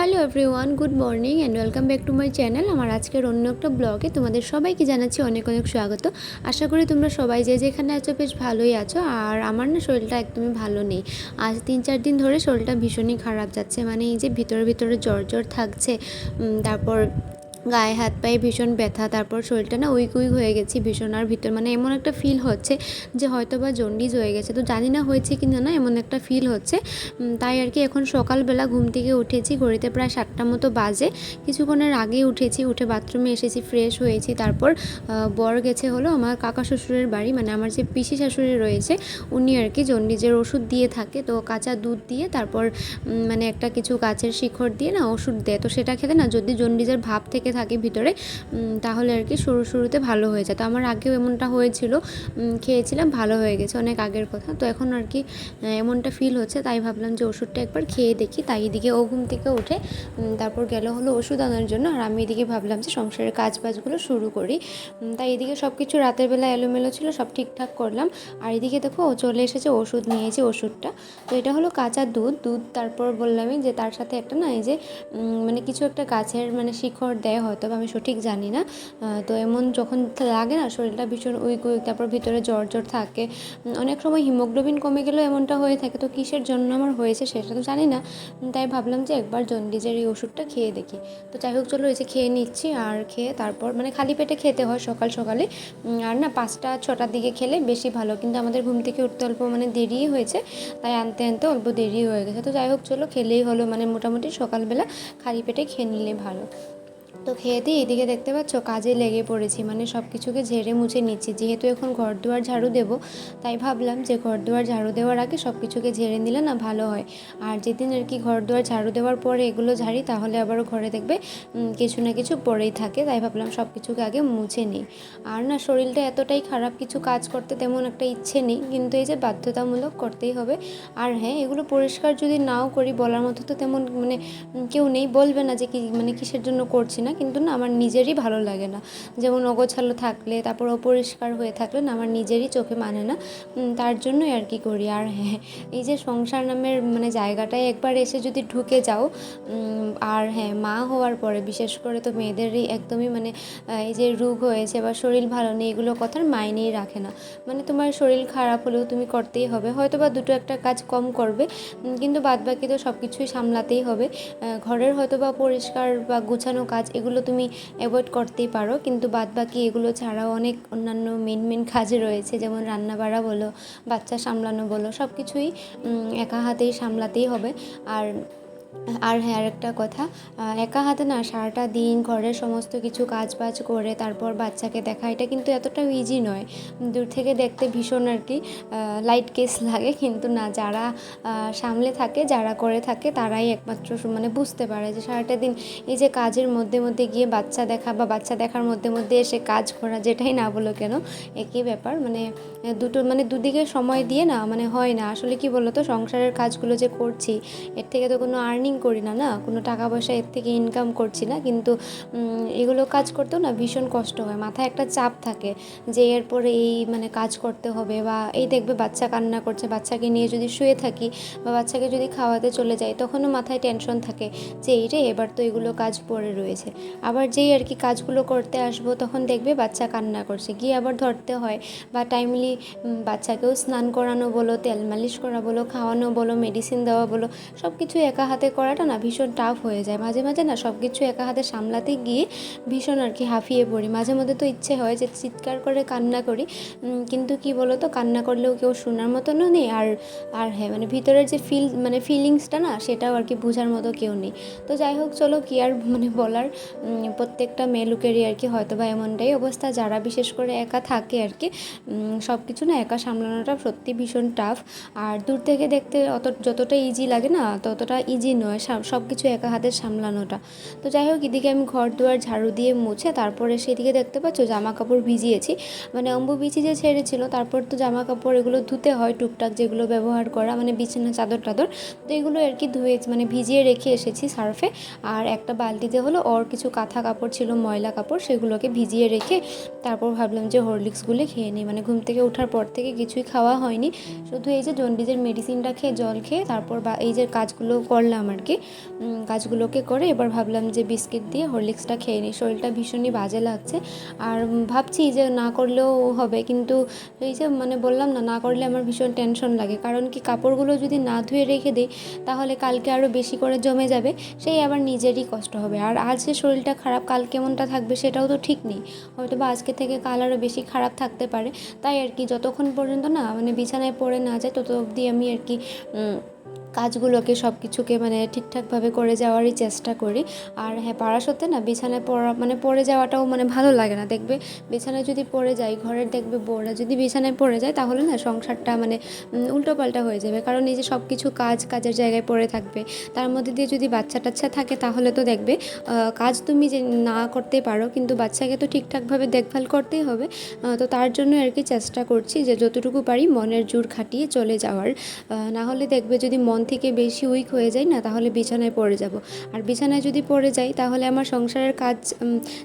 Hello everyone good morning and welcome back to my channel আমার আজকের অন্য একটা ব্লগে তোমাদের সবাইকে জানাচ্ছি অনেক অনেক স্বাগত। আশা করি তোমরা সবাই যে যেখানে আছো বেশ ভালোই আছো। আর আমার না শরীরটা একদমই ভালো নেই। আজ তিন চার দিন ধরে শরীরটা ভীষণই খারাপ যাচ্ছে। মানে এই যে ভিতরে ভিতরে জ্বর জ্বর থাকছে তারপর গায়ে হাত পায়ে ভীষণ ব্যথা, তারপর শরীরটা না উইক উইক হয়ে গেছি ভীষণ আর ভিতর। মানে এমন একটা ফিল হচ্ছে যে হয়তো বা জন্ডিস হয়ে গেছে। তো জানি না হয়েছে কি না, এমন একটা ফিল হচ্ছে। তাই আর কি এখন সকালবেলা ঘুম থেকে উঠেছি, ঘড়িতে প্রায় সাতটা মতো বাজে। কিছুক্ষণের আগেই উঠেছি, উঠে বাথরুমে এসেছি ফ্রেশ হয়েছি। তারপর বর গেছে হলো আমার কাকা শ্বশুরের বাড়ি মানে আমার যে পিসি শাশুড়ি রয়েছে, উনি আর কি জন্ডিজের ওষুধ দিয়ে থাকে। তো কাঁচা দুধ দিয়ে তারপর মানে একটা কিছু গাছের শিখর দিয়ে না ওষুধ দেয়। তো সেটা খেতে না যদি জন্ডিজের ভাব থেকে থাকে ভিতরে তাহলে আর কি শুরু, শুরুতে ভালো হয়ে যায় তো আমার আগেও এমনটা হয়েছিল খেয়েছিলাম, ভালো হয়ে গেছে অনেক আগের কথা। তো এখন আর কি এমনটা ফিল হচ্ছে, তাই ভাবলাম যে ওষুধটা একবার খেয়ে দেখি। তাই এদিকে ও ঘুম থেকে উঠে তারপর গেল হলো ওষুধ আনার জন্য। আর আমি এদিকে ভাবলাম যে সংসারের কাজ বাজগুলো শুরু করি। তাই এদিকে সব কিছু রাতের বেলা এলোমেলো ছিল, সব ঠিকঠাক করলাম। আর এদিকে দেখো, ও চলে এসেছে, ওষুধ নিয়েছি, ওষুধটা। তো এটা হলো কাঁচা দুধ। দুধ তারপর বললামই যে তার সাথে একটা না এই যে মানে কিছু একটা গাছের মানে শিখর দেয় হয়তো বা আমি সঠিক জানি না। তো এমন যখন লাগে না, শরীরটা ভীষণ উইক উইক, তারপর ভিতরে জ্বর জ্বর থাকে অনেক সময় হিমোগ্লোবিন কমে গেলেও এমনটা হয়ে থাকে। তো কিসের জন্য আমার হয়েছে সেটা তো জানি না। তাই ভাবলাম যে একবার জন্ডিজের এই ওষুধটা খেয়ে দেখি। তো যাই হোক, চলো এই যে খেয়ে নিচ্ছি আর খেয়ে তারপর মানে খালি পেটে খেতে হয় সকাল সকালে। আর না, পাঁচটা, ছটার দিকে খেলে বেশি ভালো। কিন্তু আমাদের ঘুম থেকে উঠতে অল্প মানে দেরিই হয়েছে। তাই আনতে আনতে অল্প দেরি হয়ে গেছে। তো যাই হোক, চলো খেলেই হলো। মানে মোটামুটি সকালবেলা খালি পেটে খেয়ে নিলে ভালো। তো খেয়ে দিয়ে এদিকে দেখতে পাচ্ছ কাজে লেগে পড়েছি। মানে সব কিছুকে ঝেড়ে মুছে নিচ্ছি। যেহেতু এখন ঘর দুয়ার ঝাড়ু দেবো, তাই ভাবলাম যে ঘর দুয়ার ঝাড়ু দেওয়ার আগে সব কিছুকে ঝেড়ে নিলে না ভালো হয়। আর যেদিন আর কি ঘর দুয়ার ঝাড়ু দেওয়ার পরে এগুলো ঝাড়ি, তাহলে আবারও ঘরে দেখবে কিছু না কিছু পড়েই থাকে। তাই ভাবলাম সব কিছুকে আগে মুছে নিই। আর না, শরীরটা এতটাই খারাপ, কিছু কাজ করতে তেমন একটা ইচ্ছে নেই। কিন্তু এই যে বাধ্যতামূলক করতেই হবে। আর হ্যাঁ এগুলো পরিষ্কার যদি নাও করি বলার মতো তো তেমন মানে কেউ নেই বলবে না যে কি মানে কিসের জন্য করছি না। কিন্তু না আমার নিজেরই ভালো লাগে না। যেমন অগোছালো থাকলে, তারপর অপরিষ্কার হয়ে থাকলে না আমার নিজেরই চোখে মানে না। তার জন্যই আর কি করি। আর হ্যাঁ এই যে সংসার নামের মানে জায়গাটায় একবার এসে যদি ঢুকে যাও আর হ্যাঁ মা হওয়ার পরে বিশেষ করে তো মেয়েদেরই একদমই মানে এই যে রোগ হয়েছে বা শরীর ভালো নেই, এগুলো কথার মাইনেই রাখে না। মানে তোমার শরীর খারাপ হলেও তুমি করতেই হবে। হয়তো বা দুটো একটা কাজ কম করবে কিন্তু বাদ বাকি তো সব কিছুই সামলাতেই হবে। ঘরের হয়তো বা পরিষ্কার বা গুছানো কাজ এগুলো তুমি অ্যাভয়েড করতেই পারো। কিন্তু বাদ বাকি এগুলো ছাড়াও অনেক অন্যান্য মেন মেন কাজ রয়েছে। যেমন রান্না বাড়া বলো, বাচ্চা সামলানো বলো সব কিছুই একা হাতেই সামলাতেই হবে। আর আর হ্যাঁ আর একটা কথা একা হাতে না সারাটা দিন ঘরের সমস্ত কিছু কাজ বাজ করে তারপর বাচ্চাকে দেখা, এটা কিন্তু এতটাও ইজি নয়। দূর থেকে দেখতে ভীষণ আর কি লাইট কেস লাগে। কিন্তু না, যারা সামলে থাকে, যারা করে থাকে, তারাই একমাত্র মানে বুঝতে পারে যে সারাটা দিন এই যে কাজের মধ্যে মধ্যে গিয়ে বাচ্চা দেখা বা বাচ্চা দেখার মধ্যে মধ্যে এসে কাজ করা, যেটাই না বলো কেন, একই ব্যাপার। মানে দুটো মানে দুদিকে সময় দিয়ে না মানে হয় না। আসলে কি বলো তো সংসারের কাজগুলো যে করছি, এর থেকে তো কোনো আর্নিং করি না না? কোনো টাকা পয়সা এর থেকে ইনকাম করছি না, কিন্তু এগুলো কাজ করতেও না ভীষণ কষ্ট হয়, মাথায় একটা চাপ থাকে যে এরপরে এই মানে কাজ করতে হবে বা এই দেখবে বাচ্চা কান্না করছে, বাচ্চাকে নিয়ে যদি শুয়ে থাকি বা বাচ্চাকে যদি খাওয়াতে চলে যাই, তখনও মাথায় টেনশন থাকে যে এই রে, এবার তো এগুলো কাজ পড়ে রয়েছে। আবার যেই আর কি কাজগুলো করতে আসব, তখন দেখবে বাচ্চা কান্না করছে, গিয়ে আবার ধরতে হয় বা টাইমলি বাচ্চাকেও স্নান করানো বলো, তেল মালিশ করা বলো, খাওয়ানো বলো মেডিসিন দেওয়া বলো সব কিছু একা হাতে করাটা না ভীষণ টাফ হয়ে যায়। মাঝে মাঝে না সব কিছু একা হাতে সামলাতে গিয়ে ভীষণ আর কি হাঁফিয়ে পড়ি। মাঝে মধ্যে তো ইচ্ছে হয় যে চিৎকার করে কান্না করি। কিন্তু কি বলো তো কান্না করলেও কেউ শোনার মতনও নেই। আর আর হ্যাঁ মানে ভিতরের যে ফিল মানে ফিলিংসটা না, সেটাও আর কি বোঝার মতো কেউ নেই। তো যাই হোক, চলো কি আর মানে বলার প্রত্যেকটা মেয়ে লোকেরই আর কি হয়তো বা এমনটাই অবস্থা। যারা বিশেষ করে একা থাকে আর কি সব কিছু না একা সামলানোটা সত্যি ভীষণ টাফ আর দূর থেকে দেখতে অত, যতটা ইজি লাগে না, ততটা ইজি নয় সব কিছু একা হাতে সামলানোটা। তো যাই হোক, এদিকে আমি ঘর দুয়ার ঝাড়ু দিয়ে মুছে তারপরে সেদিকে দেখতে পাচ্ছ জামা কাপড় ভিজিয়েছি। মানে অম্বু বিচি যে ছেড়েছিল, তারপর তো জামা কাপড় এগুলো ধুতে হয় টুকটাক যেগুলো ব্যবহার করা মানে বিছানা, চাদর টাদর। তো এগুলো আর কি ধুয়ে মানে ভিজিয়ে রেখে এসেছি সার্ফে। আর একটা বালতিতে হলো ওর কিছু কাঁথা কাপড় ছিল, ময়লা কাপড়, সেগুলোকে ভিজিয়ে রেখে তারপর ভাবলাম যে হরলিক্সগুলো খেয়ে নিই। মানে ঘুম থেকে ওঠার পর থেকে কিছুই খাওয়া হয়নি। শুধু এই যে জন্ডিসের মেডিসিনটা খেয়ে, জল খেয়ে তারপর বা এই যে কাজগুলো করলাম আর কি। কাজগুলোকে করে এবার ভাবলাম যে বিস্কিট দিয়ে হরলিক্সটা খেয়ে নিই। শরীরটা ভীষণই বাজে লাগছে। আর ভাবছি যে না করলেও হবে। কিন্তু এই যে মানে বললাম না না করলে আমার ভীষণ টেনশন লাগে। কারণ কি কাপড়গুলো যদি না ধুয়ে রেখে দিই, তাহলে কালকে আরও বেশি করে জমে যাবে। সেই আবার নিজেরই কষ্ট হবে। আর আজ যে শরীরটা খারাপ, কাল কেমনটা থাকবে সেটাও তো ঠিক নেই। হয়তো বা আজকে থেকে কাল আরও বেশি খারাপ থাকতে পারে। তাই আর কি যতক্ষণ পর্যন্ত না মানে বিছানায় পড়ে না যায়, তত অবধি আমি আর কি কাজগুলোকে সব কিছুকে মানে ঠিকঠাকভাবে করে যাওয়ারই চেষ্টা করি। আর হ্যাঁ পাড়া সত্ত্বে না, বিছানায় পড়া মানে পড়ে যাওয়াটাও মানে ভালো লাগে না। দেখবে বিছানায় যদি পড়ে যাই, ঘরের দেখবে বউরা যদি বিছানায় পড়ে যায়, তাহলে না সংসারটা মানে উল্টোপাল্টা হয়ে যাবে। কারণ এই যে সব কিছু কাজ কাজের জায়গায় পড়ে থাকবে, তার মধ্যে দিয়ে যদি বাচ্চা টাচ্চা থাকে, তাহলে তো দেখবে কাজ তুমি যে না করতে পারো, কিন্তু বাচ্চাকে তো ঠিকঠাকভাবে দেখভাল করতেই হবে। তো তার জন্য আর কি চেষ্টা করছি যে যতটুকু পারি মনের জোর খাটিয়ে চলে যাওয়ার। না হলে দেখবে যদি মন থেকে বেশি উইক হয়ে যায় না, তাহলে বিছানায় পড়ে যাব। আর বিছানায় যদি পড়ে যাই, তাহলে আমার সংসারের কাজ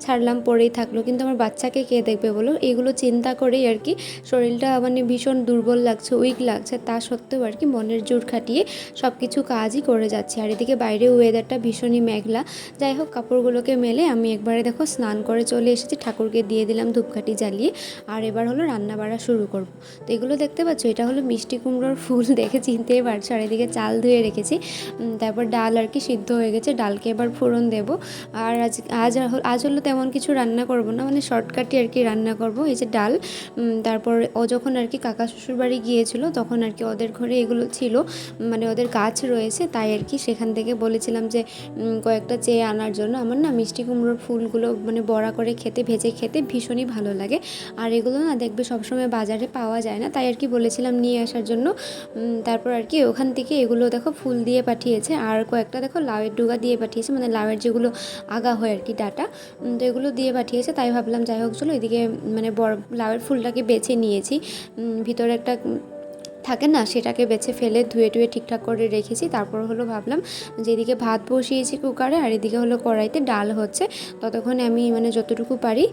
ছাড়লাম, পড়েই থাকল। কিন্তু আমার বাচ্চাকে কে দেখবে বলো? এগুলো চিন্তা করেই আর কি শরীরটা মানে ভীষণ দুর্বল লাগছে, উইক লাগছে। তা সত্ত্বেও আর কি মনের জোর খাটিয়ে সব কিছু কাজই করে যাচ্ছে। আর এদিকে বাইরে ওয়েদারটা ভীষণই মেঘলা। যাই হোক, কাপড়গুলোকে মেলে আমি একবারে দেখো স্নান করে চলে এসেছি। ঠাকুরকে দিয়ে দিলাম ধূপকাঠি জ্বালিয়ে। আর এবার হলো রান্না বাড়া শুরু করব। তো এগুলো দেখতে পাচ্ছ? এটা হলো মিষ্টি কুমড়োর ফুল দেখে চিনতেই পারছ। আর এদিকে চাল ধুয়ে রেখেছি। তারপর ডাল আর কি সিদ্ধ হয়ে গেছে, ডালকে এবার ফোড়ন দেব। আর আজ আজ আজ হলো তেমন কিছু রান্না করব না মানে শর্টকাটই আর কি রান্না করব, এই যে ডাল। তারপর ও যখন আর কি কাকা শ্বশুর বাড়ি গিয়েছিল, তখন আর কি ওদের ঘরে এগুলো ছিল মানে ওদের গাছ রয়েছে, তাই আর কি সেখান থেকে বলেছিলাম যে কয়েকটা চেয়ে আনার জন্য। আমার না মিষ্টি কুমড়োর ফুলগুলো মানে বড়া করে খেতে, ভেজে খেতে ভীষণই ভালো লাগে। আর এগুলো না দেখবে সবসময় বাজারে পাওয়া যায় না, তাই আর কি বলেছিলাম নিয়ে আসার জন্য। তারপর আর কি ওখান থেকে এগুলো দেখো ফুল দিয়ে পাঠিয়েছে আর কয়েকটা দেখো লাউয়ের ডুগা দিয়ে পাঠিয়েছে মানে লাউয়ের যেগুলো আগা হয় আর কি ডাটা তো এগুলো দিয়ে পাঠিয়েছে, তাই ভাবলাম যাই হোক চলো এদিকে মানে বড় লাউয়ের ফুলটাকে বেছে নিয়েছি। ভিতরে একটা থাকে না, সেটাকে বেছে ফেলে ধুয়ে টুয়ে ঠিকঠাক করে রেখেছি। তারপর হলো ভাবলাম যে এদিকে ভাত বসিয়েছি কুকারে আর এদিকে হলো কড়াইতে ডাল হচ্ছে। ততক্ষণে আমি মানে যতটুকু পারি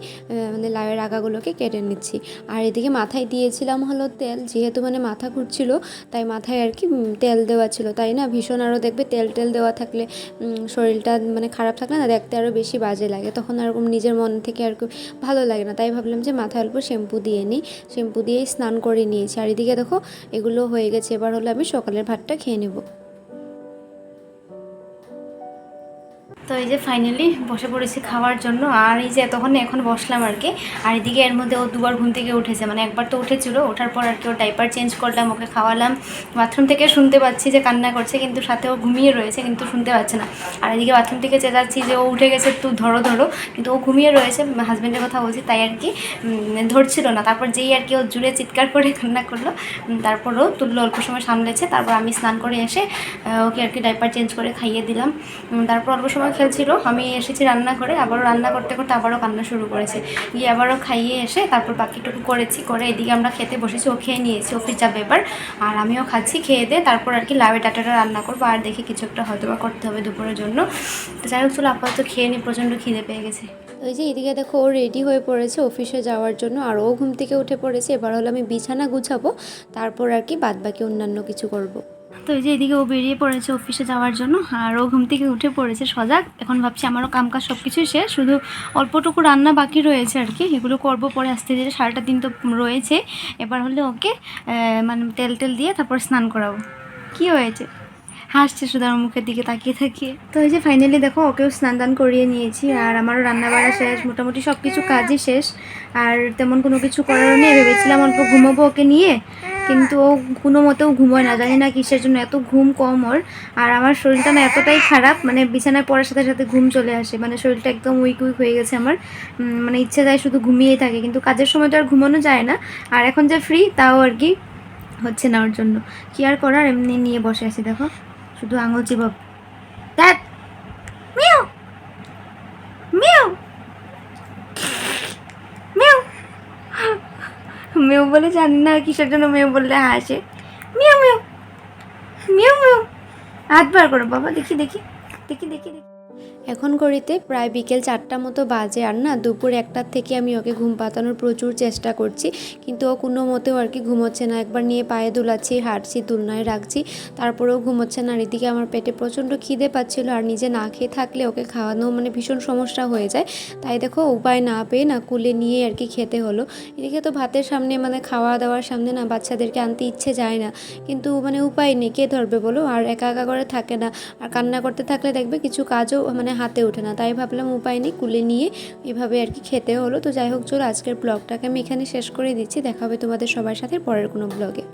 মানে লাউয়ের আগাগুলোকে কেটে নিচ্ছি। আর এদিকে মাথায় দিয়েছিলাম হলো তেল, যেহেতু মানে মাথা ঘুরছিল, তাই মাথায় আর কি তেল দেওয়া ছিল। তাই না, ভীষণ আরও দেখবে তেল টেল দেওয়া থাকলে শরীরটা মানে খারাপ থাকলে না, দেখতে আরও বেশি বাজে লাগে। তখন এরকম নিজের মন থেকে আর কি ভালো লাগে না। তাই ভাবলাম যে মাথায় অল্প শ্যাম্পু দিয়ে নিই। শ্যাম্পু দিয়েই স্নান করে নিয়েছি। আর এদিকে দেখো এগুলো হয়ে গেছে এবার হলো আমি সকালের ভাতটা খেয়ে নেব। তো এই যে ফাইনালি বসে পড়েছি খাওয়ার জন্য, আর এই যে এতক্ষণ এখন বসলাম আর কি, আর এদিকে এর মধ্যে ও দুবার ঘুম থেকে উঠেছে মানে একবার তো উঠেছিল, ওঠার পর আর কি ও ডাইপার চেঞ্জ করলাম, ওকে খাওয়ালাম বাথরুম থেকে শুনতে পাচ্ছি যে কান্না করছে, কিন্তু সাথে ও ঘুমিয়ে রয়েছে, কিন্তু শুনতে পাচ্ছে না। আর এদিকে বাথরুম থেকে চেঁচাচ্ছি যে ও উঠে গেছে তুই ধরো ধরো, কিন্তু ও ঘুমিয়ে রয়েছে হাজব্যান্ডের কথা বলছি, তাই আর কি ধরছিল না। তারপর যেই আর কি ও জুড়ে চিৎকার করে কান্না করল তারপর ও তুললো, অল্প সময় সামলেছে, তারপর আমি স্নান করে এসে ওকে আর কি ডাইপার চেঞ্জ করে খাইয়ে দিলাম তারপর অল্প সময় খেলছিল আমি এসেছি রান্না করে, আবারও রান্না করতে করতে আবারও কান্না শুরু করেছে। গিয়ে আবারও খাইয়ে এসে তারপর বাকিটুকু করেছি, করে এদিকে আমরা খেতে বসেছি, ও খেয়ে নিয়েছি অফিস যাবে এবার আর আমিও খাচ্ছি, খেয়ে দিয়ে তারপর আর কি লাউয়ের ডাটাটা রান্না করব, আর দেখি কিছু একটা হয়তো বা করতে হবে দুপুরের জন্য। তো যাই হোক, চলো আপাতত খেয়ে নিই, প্রচণ্ড খিদে পেয়ে গেছে। ওই যে এদিকে দেখো, ও রেডি হয়ে পড়েছে অফিসে যাওয়ার জন্য, আর ও ঘুম থেকে উঠে পড়েছে। এবার হলো আমি বিছানা গুছাবো, তারপর আর কি বাদ বাকি অন্যান্য কিছু করব। তো এই যে এদিকে ও বেরিয়ে পড়েছে অফিসে যাওয়ার জন্য, আর ও ঘুম থেকে উঠে পড়েছে সজাগ। এখন ভাবছি আমারও কাম কাজ সব কিছুই শেষ, শুধু অল্পটুকু রান্না বাকি রয়েছে আর কি, এগুলো করব পরে আস্তে ধীরে, সারাটা দিন তো রয়েছে। এবার হলে ওকে মানে তেল টেল দিয়ে তারপর স্নান করাবো। কি হয়েছে? হাসছে আমার মুখের দিকে তাকিয়ে তাকিয়ে। তো এই যে ফাইনালি দেখো, ওকেও স্নান দান করিয়ে নিয়েছি, আর আমারও রান্না বাড়া শেষ, মোটামুটি সব কিছু কাজই শেষ। আর তেমন কোনো কিছু করার নেই, ভেবেছিলাম অল্প ঘুমাবো ওকে নিয়ে। কিন্তু ও কোনো মতেও ঘুমোয় না। জানি না কিসের জন্য, এত ঘুম কম ওর। আর আমার শরীরটা না এতটাই খারাপ মানে বিছানায় পড়ার সাথে সাথে ঘুম চলে আসে। মানে শরীরটা একদম উইক উইক হয়ে গেছে আমার। মানে ইচ্ছে যায় শুধু ঘুমিয়েই থাকে, কিন্তু কাজের সময় তো আর ঘুমানো যায় না। আর এখন যে ফ্রি তাও আর কি হচ্ছে না ওর জন্য। কি আর করার, এমনি নিয়ে বসে আছি, দেখো। শুধু আঙুল চিবাব that meow meow meow meow বলে, জানি না, কিসের জন্য মেউ বললে হাসে মিউ মিউ মিউ মিউ হাত বার করো, বাবা, দেখি দেখি দেখি দেখি দেখি। এখন ঘড়িতে প্রায় বিকেল চারটা মতো বাজে, আর না, দুপুর একটার থেকে আমি ওকে ঘুম পাতানোর প্রচুর চেষ্টা করছি, কিন্তু ও কোনো মতেও আর কি ঘুমোচ্ছে না। একবার নিয়ে পায়ে দুলাচ্ছি, হাঁটছি দুলনায় রাখছি, তারপরেও ঘুমোচ্ছে না। আর এদিকে আমার পেটে প্রচণ্ড খিদে পাচ্ছিল, আর নিজে না খেয়ে থাকলে ওকে খাওয়ানো মানে ভীষণ সমস্যা হয়ে যায়। তাই দেখো, উপায় না পেয়ে না কুলে নিয়ে আর কি খেতে হলো। এদিকে তো ভাতের সামনে মানে খাওয়া দাওয়ার সামনে না বাচ্চাদেরকে আনতে ইচ্ছে যায় না। কিন্তু মানে উপায় নেই, কে ধরবে বলো? আর একা একা করে থাকে না। আর কান্না করতে থাকলে দেখবে কিছু কাজও মানে হাতে ওঠে না। তাই ভাবলাম উপায় নেই, কুলে নিয়ে এভাবে আর কি খেতে হলো। তো যাই হোক, চলো আজকের ব্লগটাকে আমি এখানে শেষ করে দিচ্ছি। দেখা হবে তোমাদের সবার সাথে পরের কোনো ব্লগে।